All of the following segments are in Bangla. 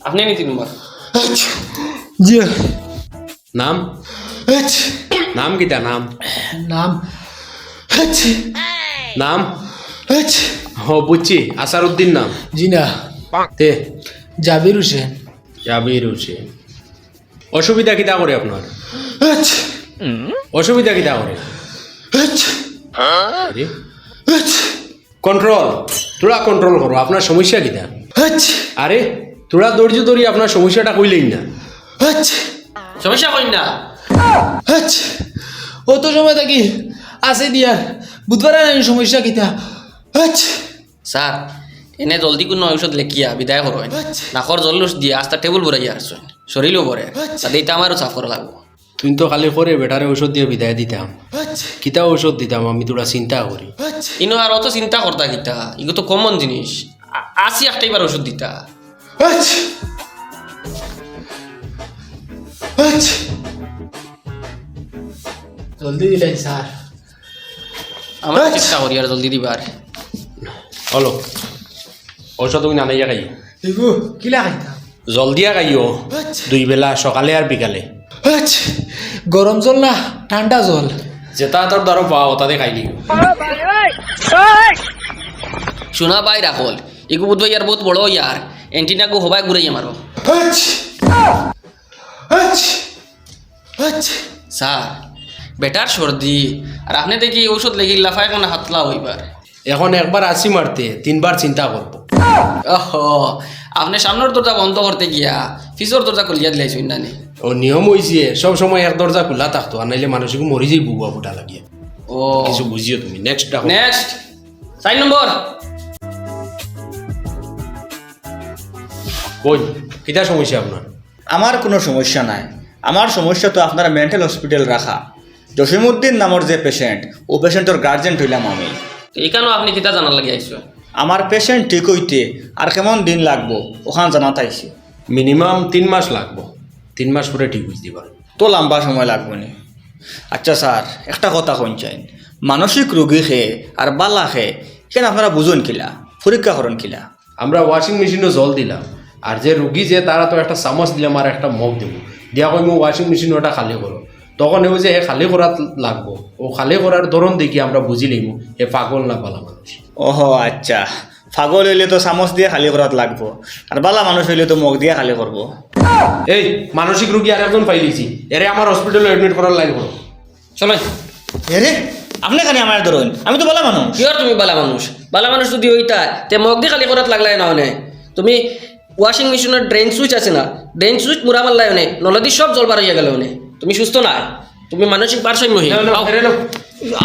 আপনি নি তিন নম্বর জি। নাম? নাম কিতা নাম? নাম। নাম? হ বুঝছি। আসার উদ্দিন নাম। জি না তে? জাবির হোসেন। জাবির হোসেন। অসুবিধা কিতা করে আপনার? অসুবিধা কিতা করে? কন্ট্রোল তোরা কন্ট্রোল করো আপনার সমস্যা কিতা আরে। তোরা ধৈর্য ধরি আপনার সমস্যাটা কইলেই না। সমস্যা কই না। অত সময় থাকি আছে দিয়া বুধবার আমি সমস্যা কিতা। স্যার এনে জলদি কোনো ঔষধ লেখিয়া বিদায় করো নাকর জল্লুস দিয়ে আস্তা টেবুল বরাইয়া আসছেন শরীরও পরে তাতে এটা আমারও সাফ করা লাগবো। তুই তো খালি করে বেটারে ঔষধ দিয়ে বিদায় দিতাম। কিতা ঔষধ দিতাম আমি তোরা চিন্তা করি ইনো আর অত চিন্তা করতা কিতা। এগুলো তো কমন জিনিস আসি একটা এবার ওষুধ দিতা। জলদি দিলাই স্যার। আমরা চেষ্টা করি আর জলদি দিবার হলো। ঔষধ তুমি নানাইয়া খাই। এগো কিলা খাইতাম জলদিয়া খাইও। দুই বেলা সকালে আর বিকালে। গরম জল না ঠান্ডা জল। যেটা তোর ধরো পাও তাতে খাই দিও শোনা বাই রাখল এগু বোধ ইয়ার বহুত বড় ইয়ার। এন্টিনাকু হবাই ঘুরাইয়া মারো। স্যার বেটার সর্দি। আর আপনি দেখি ঔষধ লেগে লাফায় কোনো হাতলা হইবার। এখন একবার আসি মারতে তিনবার চিন্তা করব। আপনি সামনের দরজা বন্ধ করতে গিয়া পিছর দরজা খুলিয়া দিলাইছেন না নি? ও নিয়ম হয়েছে সব সময় এক দরজা খোলা থাকতো আর নাইলে মানুষকে মরি যাই বুবা ফুটা লাগিয়ে। ও। কিছু বুঝিও তুমি নেক্সট নেক্সট চার নম্বর। কই? কিতা সমস্যা আপনার? আমার কোনো সমস্যা নাই। আমার সমস্যা তো আপনার মেন্টাল হসপিটাল রাখা। জসিমুদ্দিন নামৰ যে পেশেন্ট ও পেশেন্টর গার্জেন্ট হইলাম আমি। এইখানেও আপনি কিতা জানার লাগে আইসো আমার পেশেন্ট ঠিক হইতে আর কেমন দিন লাগবো ওখান জানাত আইছি। মিনিমাম তিন মাস লাগবো। তিন মাস পরে ঠিক বুঝতে পারো তো লম্বা সময় লাগবে নি। আচ্ছা স্যার একটা কথা কইন চাইন মানসিক রোগী খে আর বালা খে কেন আপনারা বুঝুন কিলা? পরীক্ষা করেন কিলা? আমরা ওয়াশিং মেশিনও জল দিলাম। আর যে রুগী যে তারা তো একটা চামচ দিলাম আর একটা মগ দেবো। দিয়া কই মই ওয়াশিং মেশিন ওটা খালি করো তখন এও যে হে খালি করাত লাগবো। ও খালি করার ধরন দেখি আমরা বুঝি লইম হে পাগল না পালা মানুষ। ওহ আচ্ছা। পাগল হইলে তো চামচ দিয়ে খালি করাত লাগবো। আর বালা মানুষ হইলে তো মগ দিয়ে খালি করব এই মানসিক রুগী আর একজন পাইলিছি এরে আমার হসপিটালে এডমিট করার লাগবো চলো এরে আপনি খালি আমার ধরুন আমি তো বালা মানুষ। কিয়র তুমি বালা মানুষ? বালা মানুষ যদি ওইটা তে মগ দিয়ে খালি করাত লাগলাই না? তুমি ওয়াশিং মেশিনের ড্রেন সুইচ আছে না ড্রেন সুইচ মুরা মারলাই অনে নলদি সব জল বার হইয়া গেল অনে তুমি সুস্থ না? তুমি মানসিক ভারসাম্যহীন।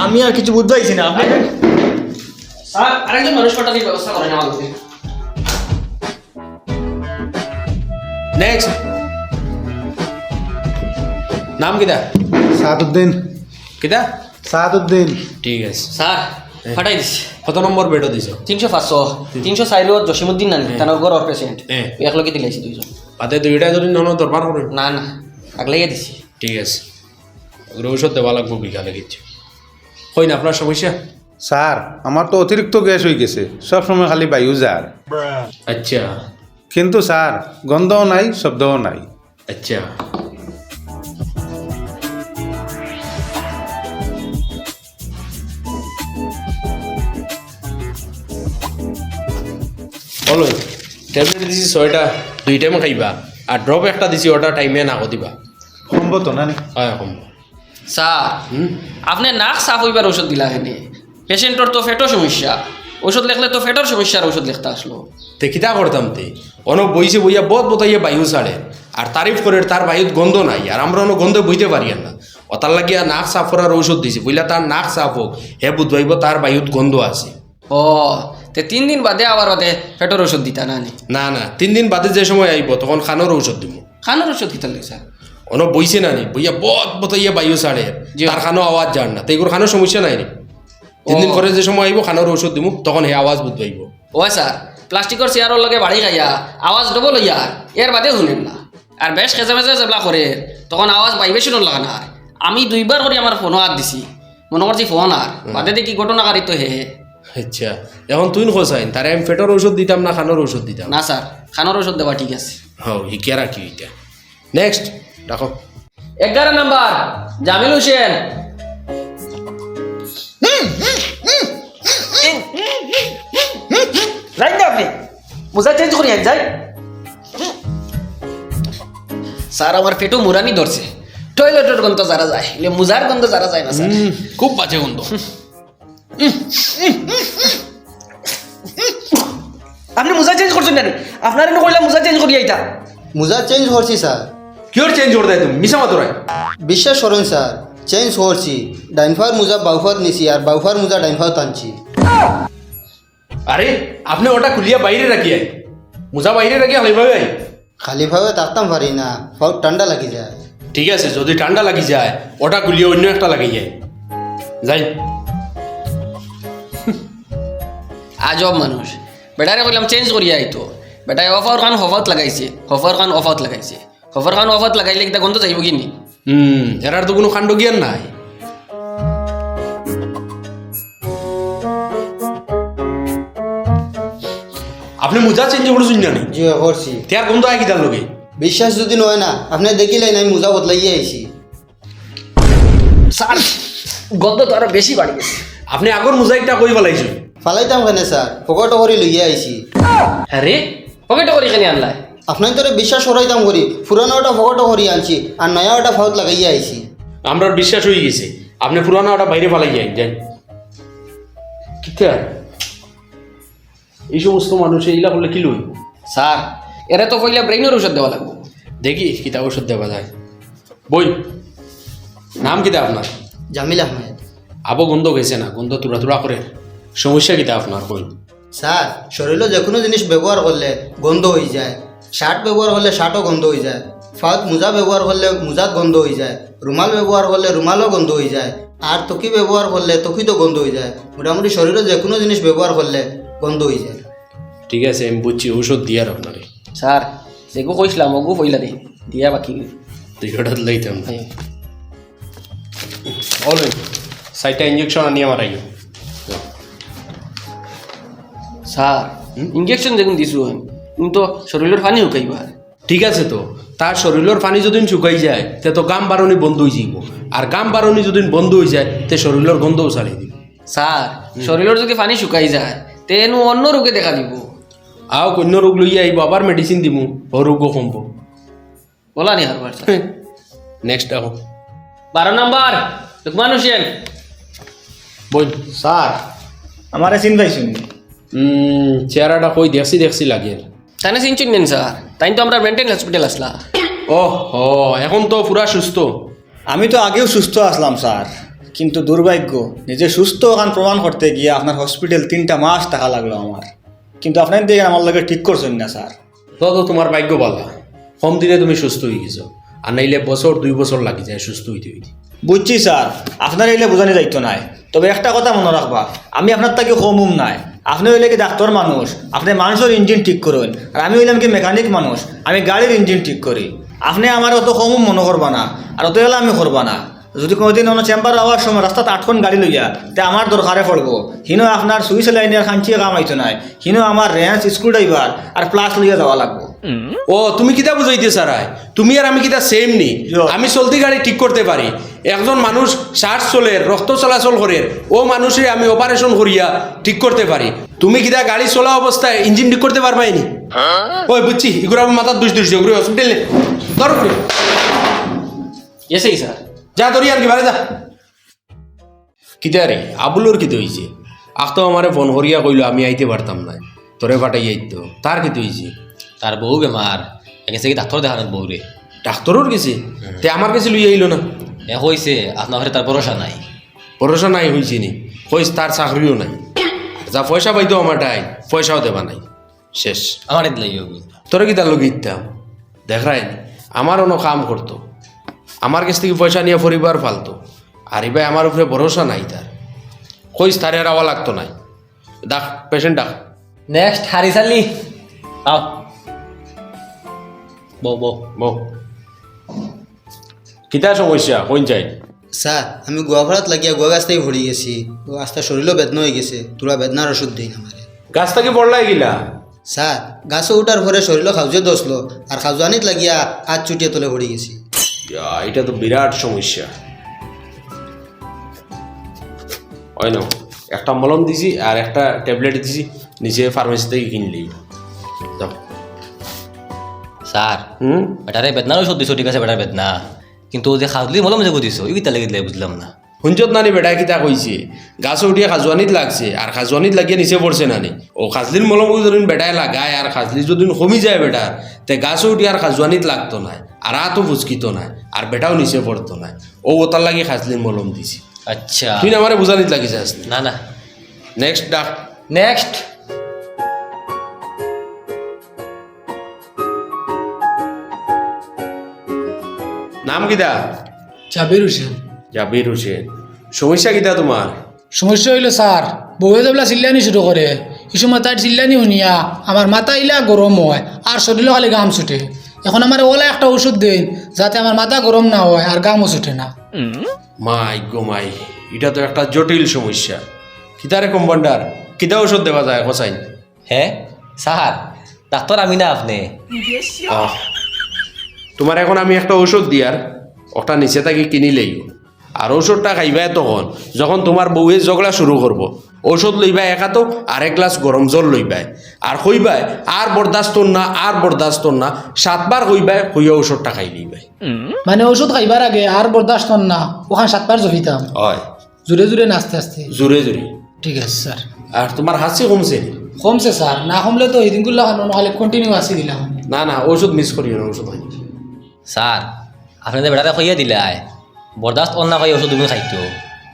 আমি আর কিছু বুঝতে পারছি না আপনি স্যার আরেকজন মানুষ পাঠানোর ব্যবস্থা করেন আমাদের নেক্সট নাম কিতা? সাদুদ্দিন। কিতা? সাদুদ্দিন। ঠিক আছে। স্যার। ফাটাই দিছি। কত নম্বর বেডও দিছ? তিনশো পাঁচশো। তিনশো চাইরত জসিমুদ্দিন নানি তানোর ঘর পেশেন্ট হ্যাঁ। একলগে দিলাইছি দুইজন। পাতে দুইটা যদি নন দরবার করে না না আগলাইয়া দিছি। ঠিক আছে। ওগুলো ঔষধ দেওয়া লাগবো বিকালে কিছু হই না আপনার সমস্যা? স্যার আমার তো অতিরিক্ত গ্যাস হয়ে গেছে। সব সময় খালি বায়ু যার আচ্ছা। কিন্তু স্যার গন্ধও নাই শব্দও নাই। আচ্ছা। বলো ট্যাবলেট দিছি ছয়টা দুই টাইম খাইবা। আর ড্রপ একটা দিছি ওটা টাইমে না দিবা। সম্ভব তো না হয় সম্ভব হুম? আপনি নাক সাফ হইবার ওষুধ দিলা হেনে। পেশেন্টর তো ফেটো সমস্যা। ওষুধ লেখলে তো ফেটোর সমস্যার ওষুধ লিখতে আসলো তে কিতা করতাম তে? অনেক বইছে বইয়া বত বতাইয়া বায়ু ছাড়ে আর তারিফ করে তার বায়ুত গন্ধ নাই। আর আমরা অনেক গন্ধ বইতে পারি না। অতার লাগিয়া নাক সাফ করার ঔষধ দিছি। বইলা তার নাক সাফ হোক হে বুধবাইব তার বায়ুত গন্ধ আছে। ও তে তিন দিন বাদে আবার বাদে ফেটোর ওষুধ দিতা না না? না তিন দিন বাদে যে সময় আইব তখন খানোর ঔষধ দিব খানোর ওষুধ দিতে লাগে স্যার অনেক বইছে না নি? বইয়া বত বতাইয়া বায়ু ছাড়ে জি। তার খানো আওয়াজ যান না। তো এগুলো খানোর সমস্যা নাই নি? তিন দিন পরে যে সময় আইব খানোর ঔষধ দিব তখন হে আওয়াজ বুধবাইব ও স্যার প্লাস্টিকের চেয়ারের লগে বাড়ি খাইয়া আওয়াজ ডবল হইয়া এর বাদে শুনেন না। আর বেশ খেজা মেজা যেবলা করে তখন আওয়াজ বাইবে শুনুন লাগা না আমি দুইবার করে আমার ফোনও হাত দিছি। মনে করছি ফোন আর বাদে দেখি ঘটনাকারী তো হে আচ্ছা এখন তুই খোঁজাইন তারে আমি পেটের ঔষধ দিতাম না খানোর ঔষধ দিতাম না স্যার খানোর ওষুধ দেওয়া ঠিক আছে। হ্যাঁ হিকিয়া রাখি এটা নেক্সট রাখো এগারো নাম্বার জামিল হোসেন যাই না আপনি। মোজা চেঞ্জ করি যাই স্যার আমার পেটও মুরানি ধরছে টয়লেটের গন্ধ যারা যায়। মুজার গন্ধ যারা যায় না স্যার খুব বাজে গন্ধ। আপনি মোজা চেঞ্জ করছেন না আপনার এনে কইলাম মোজা চেঞ্জ করি আইতা। মুজা চেঞ্জ করছি স্যার। কিওর চেঞ্জ করে দেয় তুমি? মিশা মাতো বিশ্বাস করেন স্যার চেঞ্জ করছি। ডাইনফার মুজা বাউফাত নিছি আর বাউফার মুজা ডাইনফাত আনছি আরে আপনি ওটা খুলিয়া বাইরে রাখিয়ে মোজা বাইরে রাখিয়া হইভাবে খালিভাবে থাকতাম পারি না বহুত ঠান্ডা লাগি যায়। ঠিক আছে যদি ঠান্ডা লাগি যায় ওটা খুলিয়ে অন্য একটা লাগি যায় যাই। আজব মানুষ। বেটারে কইলাম চেঞ্জ করি আইতো বেটায় অফার খান হফাত লাগাইছে হফার খান অফাত লাগাইছে। হফার খান অফাত লাগাইলে কিতা গন্ধ যাইব কিনি? হুম এরার তো কোনো কাণ্ড জ্ঞান নাই। আপনি মোজা চেঞ্জ করছেন জানি? জি করছি তার গন্ধ আয় কি তার লগে? বিশ্বাস যদি নয় না আপনি দেখিলেন আমি মুজা বদলাইয়ে আইছি স্যার গন্ধ তো আরও বেশি বাড়ি গেছে। আপনি আগর মোজা একটা কই বলাইছেন ফালাইতাম কেনে স্যার? পকেট করে লইয়ে আইছি হ্যাঁ পকেট করি কেন আনলাই আপনার তোরে বিশ্বাস করাইতাম করি পুরানো ওটা পকেট করে আনছি আর নয়া ওটা ফাউত লাগাইয়ে আইছি আমরা বিশ্বাস হয়ে গেছে। আপনি পুরানো ওটা বাইরে ফালাই যাই যান কিতা এই সমস্ত মানুষ এইলা করলে কি লইব স্যার এরা তো কইলে ব্রেইনের ওষুধ দেওয়া লাগবে। দেখি কিতা ওষুধ দেওয়া যায়। বই। নাম কিতা আপনার জামিল আহমেদ। আবো গন্ধ গেছে না গন্ধ তুরা তুরা করে সমস্যা কিতা আপনার কই? স্যার শরীরে যে কোনো জিনিস ব্যবহার করলে গন্ধ হয়ে যায়। শার্ট ব্যবহার করলে শার্টও গন্ধ হয়ে যায়। ফাউত মোজা ব্যবহার করলে মোজাত গন্ধ হয়ে যায়। রুমাল ব্যবহার করলে রুমালও গন্ধ হয়ে যায়। আর তকি ব্যবহার করলে তকিতো গন্ধ হয়ে যায়। মোটামুটি শরীরে যে কোনো জিনিস ব্যবহার করলে গন্ধ হয়ে যায়। ঠিক আছে আমি বুঝছি ঔষধ দিয়ার আপনারে। স্যার যেগু কইছিলাম অগু কইলা দে দিয়া বাকি। তুই হঠাৎ লইতাম না। অলই সাইটটা ইঞ্জেকশন আনিয়ে মারাইও স্যার ইঞ্জেকশন যেগুন দিছো কিন্তু শরীরের পানি শুকাইবা। ঠিক আছে তো। তার শরীরের পানি যদি শুকাই যায় তে তো গাম বারণি বন্ধ হয়ে যাইব। আর গাম বারণি যদি বন্ধ হয়ে যায় তে শরীরের গন্ধও ছাড়িয়ে দিব। স্যার শরীরের যদি পানি শুকাই যায় তে তেনু অন্য রোগে দেখা দিব। আও অন্য রোগ লইয়া আইব আবার মেডিসিন দিমু ও রোগও কমব। বলা নি হারবার নেক্সট আহ বারো নাম্বার লুকমান হোসেন। বই স্যার আমারে চিন পাইছুন উম, চেহারাটা কই দেখছি দেখছি লাগে। তাই চিনচুন নেন স্যার। তাই তো আমরা মেন্টাল হসপিটাল আসলা। ও ও এখন তো পুরা সুস্থ। আমি তো আগেও সুস্থ আসলাম স্যার। কিন্তু দুর্ভাগ্য নিজে সুস্থ ওখান প্রমাণ করতে গিয়ে আপনার হসপিটাল তিনটা মাস টাকা লাগল আমার। কিন্তু আপনার দিকে আমার লগে ঠিক করছেন না স্যার। তো তো তোমার ভাগ্য বালা কম দিনে তুমি সুস্থ হয়ে গেছো। আর নাইলে বছর দুই বছর লাগি যায় সুস্থ হইতে হইতে। বুঝছি স্যার। আপনার এলে বোঝানি দায়িত্ব নাই। তবে একটা কথা মনে রাখবা। আমি আপনার তাকে কমুম নাই। আপনি হইলে কি ডাক্তার মানুষ? আপনি মানুষের ইঞ্জিন ঠিক করুন। আর আমি হইলাম কি মেকানিক মানুষ। আমি গাড়ির ইঞ্জিন ঠিক করি। আপনি আমার অত কম মনে করবা না। আর অত হলে আমি করবা না। যদি কোনোদিন অন্য চেম্বার আওয়ার সময় রাস্তাতে আটখন গাড়ি লইয়া, তে আমার দরকারে পড়ব। হিনো আপনার সুইচ লাইনের খাঞ্চিয়ে কাম আইতো নাই। হিনো আমার রেঞ্চ স্ক্রু ড্রাইভার আর প্লাস লইয়া যাওয়া লাগবো। ও তুমি কিতা বুঝাইতে সারাই? তুমি আর আমি কিতা সেম নি? আমি চলতি গাড়ি ঠিক করতে পারি। একজন মানুষ শ্বাস চলে রক্ত চলাচল করে ও মানুষে আমি অপারেশন করিয়া ঠিক করতে পারি। তুমি কিতা গাড়ি চলা অবস্থায় ইঞ্জিন ঠিক করতে পারবাই নি? ওই বুঝছি এগুলো আমার মাথার দুষ দুষ এগুলো হসপিটালে ধর করে। এসেই স্যার যা ধরি আর কি বারে যা। কিতা রে আবুলোর কিতে হয়েছে আখ তো আমারে ফোন করিয়া কইলো আমি আইতে পারতাম না তোরে ফাটাই আইতো তার কিতে হয়েছে তার বউ বেমার গেছে কি ডাক্তার দেখানোর বউ রে ডাক্তারও গেছে? তে আমার কাছে লইয়া আইলো না? এ হয়েছে আপনার ঘরে তার ভরসা নাই। ভরসা নাই হয়েছে নি? কইস তার চাকরিও নাই। যা পয়সা পাইতো আমার টাই পয়সাও দেবা নাই। শেষ। আমার হবে তোরা কি তার লোক ইতাম দেখাই আমার অন্য কাম করতো আমার কাছ থেকে পয়সা নিয়ে পরিবার ফালতো। আর এবার আমার উপরে ভরসা নাই তার কইস তার এরাওয়া লাগতো নাই। ডাক পেশেন্ট ডাক নেক্সট হারি চালি। আও বউ বউ বউ কিতা সমস্যা কোন চাই? স্যার আমি গোয়াভাড়াত লাগিয়া গোয়া গাছ থেকে ভরি গেছি। তো আস্তে শরীরও বেদনা হয়ে গেছে তোরা বেদনার ওষুধ দিই আমারে গাছ থেকে পড়লাই গিলা? স্যার গাছে উঠার পরে শরীরও খাউজে দোষলো আর খাউজানিত লাগিয়া হাত চুটিয়ে তোলে ভরি গেছি। এটা তো বিরাট সমস্যা। হয় না? একটা মলম দিছি আর একটা ট্যাবলেট দিছি নিজে ফার্মেসি থেকে কিনলেই হুম? বেটারে বেদনার ওষুধ দিছো ঠিক আছে বেটার বেদনা। কিন্তু যে খাজলি মলম যে বুঝিছো ইটা লাগি দিলে বুঝলাম না। হুঞ্জত নানি বেটা কিতা কইছে গাছে উঠিয়ে খাজুয়ানিত লাগছে আর খাজুয়ানিত লাগিয়ে নিচে পড়ছে নানি। ও খাজলির মলম যদি বেটায় লাগায় আর খাজলি যদি কমি যায় বেটার তে গাছে উঠি আর খাজুয়ানিত লাগতো না আর আতো ফুচকিত না আর বেটাও নিচে পড়তো না ও ওতার লাগে খাজলির মলম দিছি। আচ্ছা। তুই আমারে বুঝানিত লাগিছে না না। নেক্সট ডাক। নেক্সট নাম কিতা চাবির হোসেন। জাবির হোসেন। সমস্যা কিতা তোমার? সমস্যা হইল স্যার বউয়ে যাবলা চিল্লানি শুরু করে। সময় তার চিল্লানি শুনিয়া আমার মাথা ইলা গরম হয় আর শরীরও খালি গাম ছুটে। এখন আমার ওলা একটা ওষুধ দিন যাতে আমার মাথা গরম না হয় আর গামও ছুটে না। মাই গো মাই এটা তো একটা জটিল সমস্যা। কিতারে কম্পাউন্ডার? কিতা ওষুধ দেওয়া যায় কসাই হ্যাঁ স্যার ডাক্তার আমি না আপনি। তোমার এখন আমি একটা ওষুধ দিয়ার ওটা নিচে থাকি কিনি কিনিলেই আর ওষুধটা খাইবাই তখন যখন তোমার বউয়ে ঝগড়া শুরু করব। ঔষধ লইবাই একাতো আর এক গ্লাস গরম জল লইবাই। আর হইবাই আর বরদাস্ত না আর বরদাস্ত না সাতবার হইবাই হইয়া ওষুধটা খাই লইবাই। মানে ওষুধ খাইবার আগে আর বরদাস্ত না ওখান সাতবার জড়িতাম হয়। জোরে জোরে নাচতে আস্তে। জোরে জোরে ঠিক আছে স্যার আর তোমার হাসি কমছে কমছে স্যার না কমলে তো এই দিনগুলো নহলে কন্টিনিউ আসি দিলাম। না না ওষুধ মিস করিও না ওষুধ খাই। স্যার আপনি যে বেটারে খাইয়া আয়। বরদাস্ত অন্য খাই ওষুধ তুমি খাইতো।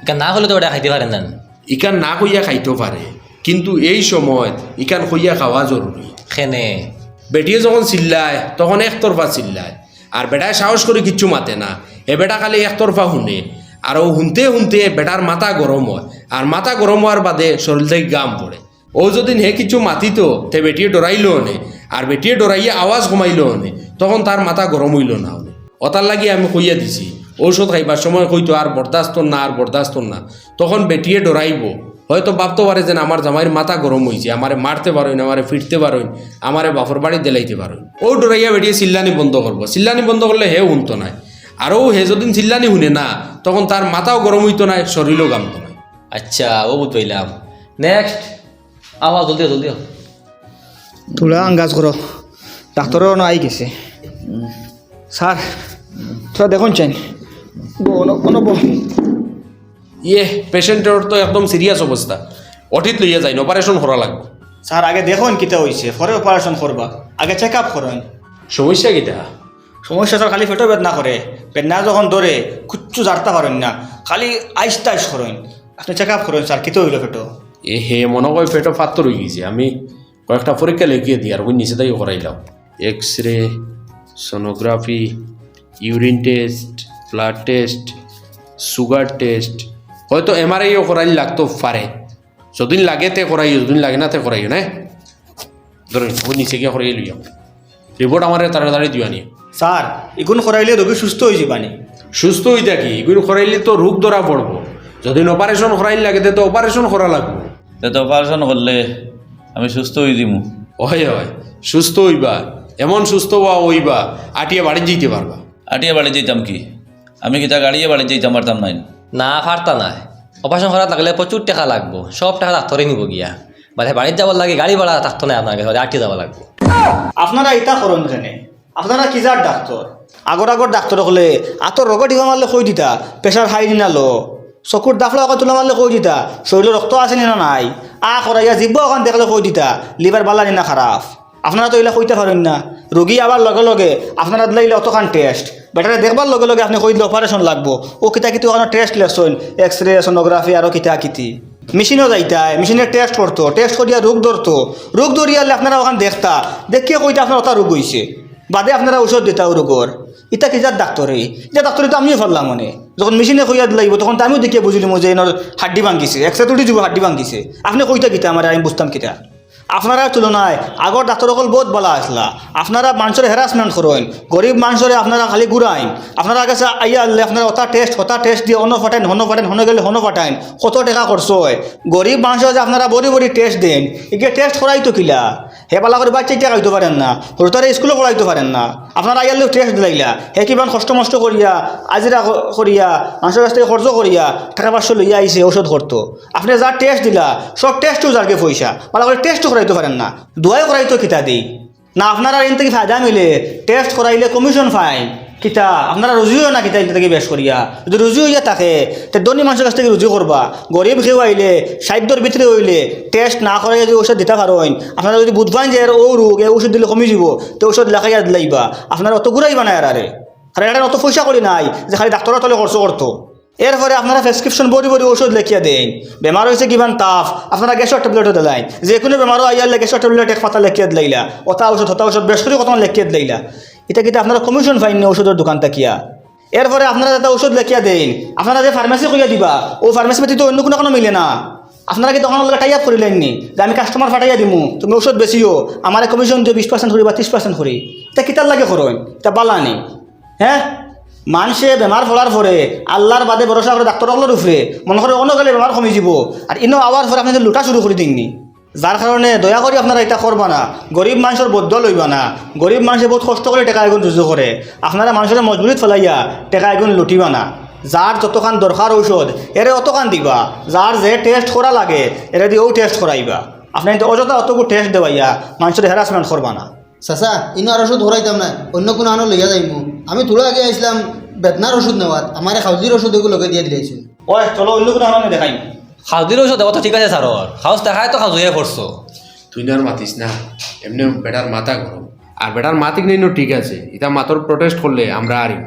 ইকান না হলে তো বেটা খাইতে পারেন না? ইকান না কইয়া খাইতেও পারে কিন্তু এই সময় ইকান কইয়া খাওয়া জরুরি খেনে। বেটিয়ে যখন চিল্লায় তখন একতরফা চিল্লায়। আর বেটায় সাহস করে কিচ্ছু মাতে না। এ বেটা খালি একতরফা শুনে। আর ও শুনতে শুনতে বেটার মাথা গরম হয়। আর মাথা গরম হওয়ার বাদে শরীর থেকে গাম পড়ে ও যদি হে কিছু মাতিত তে বেটিয়ে ডরাইলো নে। আর বেটিয়ে ডরাইয়া আওয়াজ কমাইলো নে। তখন তার মাথা গরম হইল না হলে অতার লাগি আমি কইয়া দিছি ঔষধ খাইবার সময় কইতো আর বরদাস্ত না আর বরদাস্ত না। তখন বেটিয়ে ডরাইব হয়তো ভাবতে পারে যে না, আমার জামাইয়ের মাথা গরম হয়েছে আমারে মারতে পারোই না আমারে ফিরতে পারোই আমারে বাপর বাড়ি দেলাইতে পারোই ও ডরাইয়া বেরিয়ে চিল্লানি বন্ধ করব। চিল্লানি বন্ধ করলে হে শুনতো নাই। আর ও হে যদিন চিল্লানি শুনে না তখন তার মাথাও গরম হইতো নাই শরীরও গামতো নাই। আচ্ছা ও বুঝ পাইলাম। নেক্সট আওয়া জলদি জলদি। তোরা আঙ্গাজ করো ডাক্তারও না আই গেছে। স্যার তোরা দেখুন চাই ইয়ে পেশেন্টের তো একদম সিরিয়াস অবস্থা। অঠিত লইয়া যায় অপারেশন করা লাগবে। স্যার আগে দেখুন কিতা হয়েছে পরে অপারেশন করবা। আগে চেক আপ করেন। সমস্যা কিটা সমস্যা স্যার খালি পেটও বেদনা করে। বেদনা যখন ধরে কিচ্ছু জারতে পারেন না। খালি আইস টাইস করেন। আপনি চেক আপ করেন স্যার কিতে হইল পেটো এ হে মনে হয় পেটও ফাত্তর হয়ে গেছে। আমি কয়েকটা পরীক্ষা লিখিয়ে দিই আর ওই নিচে তাই করাইলাম। X ray sonography urine test blood test sugar test হয়তো এমআরআইও করাইলে লাগতো পারে যদিন লাগে তে করাইও যদিন লাগে না তে করাইও না ধরুন ওই নিচে গিয়ে করাই লইও রিপোর্ট আমার তাড়াতাড়ি দিও নিয়ে স্যার এগুন করাইলে রোগী সুস্থ হয়ে যাবানি সুস্থ হয়ে থাকি এগুলো করাইলে তো রোগ ধরা পড়ব যদি অপারেশন করাইলে লাগে তে তো অপারেশন করা লাগবে। তো অপারেশন করলে আমি সুস্থ হয়ে দিমু। হয় হয়। সুস্থ হইবা। এমন সুস্থ হওয়া হইবা আটিয়ে বাড়ি যেতে পারবা। আটিয়া বাড়ি যেতাম কি? আমি কি তা গাড়িয়ে বাড়ি যেতাম পারতাম নাই? না পারতা নাই অপারেশন করার লাগলে প্রচুর টাকা লাগবো। সব টাকা ডাক্তারে নিব গিয়া। মানে বাড়িতে যাবার লাগে গাড়ি ভাড়া থাকতো না আপনার কাছে আটকে যাওয়া লাগবে। আপনারা ইটা করেন কেনে? আপনারা কিজার ডাক্তার আগর আগর ডাক্তার হলে আতর রোগ টিকা মারলে কই দিতা প্রেশার হাই নিনা লো চকুর দাফলা অকল তোলা মারলে কই দিতা শরীরের রক্ত আছে না নাই? আ করাইয়া জীব অকন দেখলে কই দিতা লিভার বালা নিনা খারাপ আপনারা তো এগুলা কইতে পারেন না। রোগী আবার লগে লগে আপনারা দিলে অতখান টেস্ট বেটারে দেখবার লগে লগে আপনি কই দিলে অপারেশন লাগবো। ও কিতা কিতি ওখানে টেস্ট লেখছেন এক্স রে সোনোগ্রাফি আরও কিতা কিতি মেশিনও যাইতাই মেশিনে টেস্ট করতো টেস্ট করিয়া রোগ ধরতো। রোগ ধরিয়ালে আপনারা ওখান দেখতা, দেখিয়ে কইতা আপনার ওটা রোগ হইছে। বাদে আপনারা ঔষধ দিতা ও রোগর। ইটা কি যার ডাক্তরে? ইটা ডাক্তরে তো আমিও ফেললাম মনে। যখন মেশিনে কইয়া লাগিব তখন তো আমিও দেখিয়ে বুঝিলাম যে এনার হাড্ডি ভাঙ্গিছে এক্সরে তুটি দিব হাড্ডি ভাঙ্গিছে আপনি কইতা কিতা আমার আমি বুঝতাম কিতা? আপনারা তুলনায় আগর ডাক্তার সকল বহুত বলা আসলা আপনারা মানুষের হ্যারাসমেন্ট করেন, গরিব মানুষের আপনারা খালি ঘুরাইন। আপনারা কাছে আইয়া আনলে আপনারা অতা টেস্ট হতা টেস্ট দিয়ে অন্য ফাটাইন হন ফাটাইন হন গেলে হন ফাটাইন। কত টাকা হয়? গরিব মানুষের আপনারা বড়ি বড়ি টেস্ট দেন এগিয়ে টেস্ট করাই তো কিলা? হে পালা করে বাচ্চা ইটা খাইতে পারেন না হরতারে স্কুলে পড়াইতে পারেন না। আপনারা আইয়ালেও টেস্ট লাগিলা হে কিমান কষ্ট মষ্ট করিয়া আজিরা করিয়া মানুষের কাছ থেকে খরচ করিয়া টাকা পাঁচশো লইয়া আইসে ওষুধ করতো আপনি যা টেস্ট দিলা সব টেস্টও যারকে পয়সা পালা করে টেস্টও করাইতে পারেন না। দোয়াই করাইতো কিতা দিই না আপনারা এন থেকে ফায়দা মিলে? টেস্ট করাইলে কমিশন ফাইন কিতা? আপনারা রুজিও না কিতা থেকে বেশ করিয়া যদি রুজি হইয়া থাকে, তে ধনী মানুষের কাছ থেকে রুজি করবা গরিব কেউ আইলে সাহিত্যর ভিতরে হইলে টেস্ট না করে যদি ঔষধ দিতে পারেন আপনারা যদি বুধবান যে ও রোগ এই ঔষধ দিলে কমি যাব, তো ঔষধ লেখাইয়া দিলাইবা। আপনারা অত ঘুরাইবা না আরে কারণ এটা অত পয়সা করি নাই, যে খালি ডাক্তারের তলে খরচ করতো এরপরে আপনারা প্রেসক্রিপশন বড়ি বড়ি ওষুধ লেখিয়া দেন বেমার হয়েছে কিমান তাফ আপনারা গ্যাসের ট্যাবলেটও দিলাই যে কোনো বেমারও আইয়ালে গ্যাসের ট্যাবলেট এক পাতা লেখিয়া দিলাইলা। অতা ওষুধ হতা ওষুধ বেশ করে কত লেখিয়া দিলাইলা। এটা কিন্তু আপনারা কমিশন পাইনি ওষুধের দোকান তাকিয়া এরপরে আপনারা একটা ওষুধ লেখিয়া দেন, আপনারা যে ফার্মেসি কইয়া দিবা, ও ফার্মেসি ব্যতীত অন্য কোনো কোনো মিলে না। আপনারা কি তখন টাই আপ করিলেননি যে আমি কাস্টমার ফাটাইয়া দিমু, তুমি ওষুধ বেশিও আমার কমিশন দিয়ে বিশ পার্সেন্ট করি বা ত্রিশ পার্সেন্ট করি। এটা কিতার লাগে করুন এটা বালানি হ্যাঁ? মানুষে বেমার পড়ার পরে আল্লাহর বাদে ভরসা করে ডাক্তারগুলোর উপরে মনে করে অন্য গেলে বেমার কমে যাব। আর ইনো আওয়ার পরে আপনি লুটা শুরু করে দিননি যার কারণে দয়া করে আপনারা এটা করবা না। গরিব মানুষের বদ্ধ লইবা না। গরিব মানুষে বহুত কষ্ট করে টেকা এগুন রুজু করে আপনারা মানুষের মজবুরিত ফেলাইয়া টেকা এগুন লুটিবা না। যার যতখান দরকার ঔষধ এরে অতখান দিবা। যার যে টেস্ট করা লাগে এরে দিয়েও টেস্ট করাইবা আপনি কিন্তু অযথা অতটুকু টেস্ট দেওয়াইয়া মানুষের হ্যারাসমেন্ট করবা না। চাচা ইনো আর ওষুধ ধরাইতাম না অন্য কোনো আনো লইয়া যাইমু আমি তোলা আগে আইসলাম বেদনার ওষুধ নেওয়ার আমার খাউজির ওষুধ এগুলো লগে দিয়ে দিলাইছো ওই চলো অন্য কোনো আনো দেখাই দিলেও সব দেবো তো ঠিক আছে স্যার হাউস দেখায় তো খাওয়া হয়ে পড়ছো তুই না আর মাতিস না। এমনি বেটার মাথা গরম আর বেটার মাতিক নেই ঠিক আছে। এটা মাতর প্রোটেস্ট করলে আমরা আরি